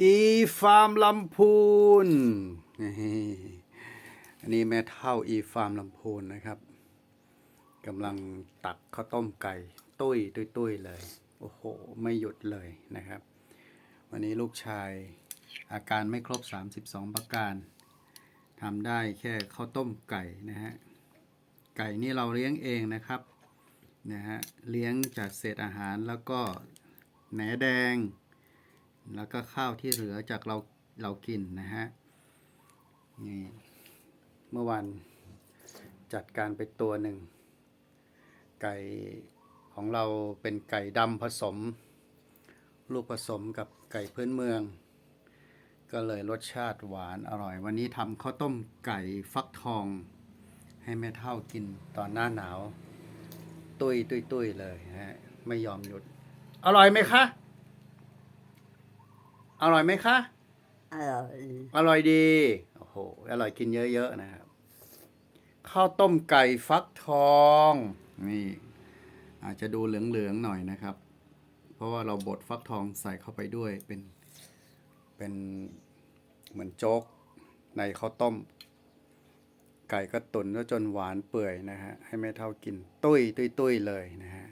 อีฟาร์มลำพูนนี่อันนี้แม่เท่าอีฟาร์มลำพูนนะครับกำลังตักข้าวต้มไก่ ตุ้ยตุ้ยตุ้ยเลย โอ้โห ไม่หยุดเลยนะครับ วันนี้ลูกชายอาการไม่ครบ 32 ประการทำได้แค่ข้าวต้มไก่นะฮะ ไก่นี่เราเลี้ยงเองนะครับนะฮะเลี้ยงจากเศษอาหารแล้วก็แหนแดง แล้วก็ข้าวที่เหลือจากเราเรากินนะฮะนี่เมื่อวานจัดการไปตัวหนึ่ง ไก่ของเราเป็นไก่ดำผสม ลูกผสมกับไก่พื้นเมือง ก็เลยรสชาติหวานอร่อย วันนี้ทำข้าวต้มไก่ฟักทอง ให้แม่เท่ากินตอนหน้าหนาว ตุยตุยตุยเลยฮะไม่ยอมหยุด อร่อยไหมคะ อร่อยไหมคะ อร่อยอร่อยดี โอ้โห อร่อยกินเยอะๆนะครับ ข้าวต้มไก่ฟักทอง นี่ อาจจะดูเหลืองๆหน่อยนะครับ เพราะว่าเราบดฟักทองใส่เข้าไปด้วยเป็น เป็นเหมือนโจ๊กในข้าวต้ม ไก่ก็ตุ๋นแล้วจนหวานเปื่อยนะฮะ ให้แม่เท่ากิน ตุ้ยตุ้ยตุ้ยเลยนะฮะ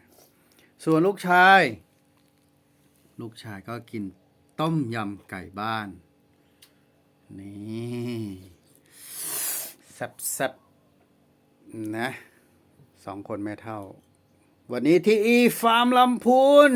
ส่วนลูกชาย ลูกชายก็กิน ต้มยำไก่บ้าน นี่แซ่บๆนะสองคนแม่เท่า วันนี้ที่อีฟาร์มลำพูน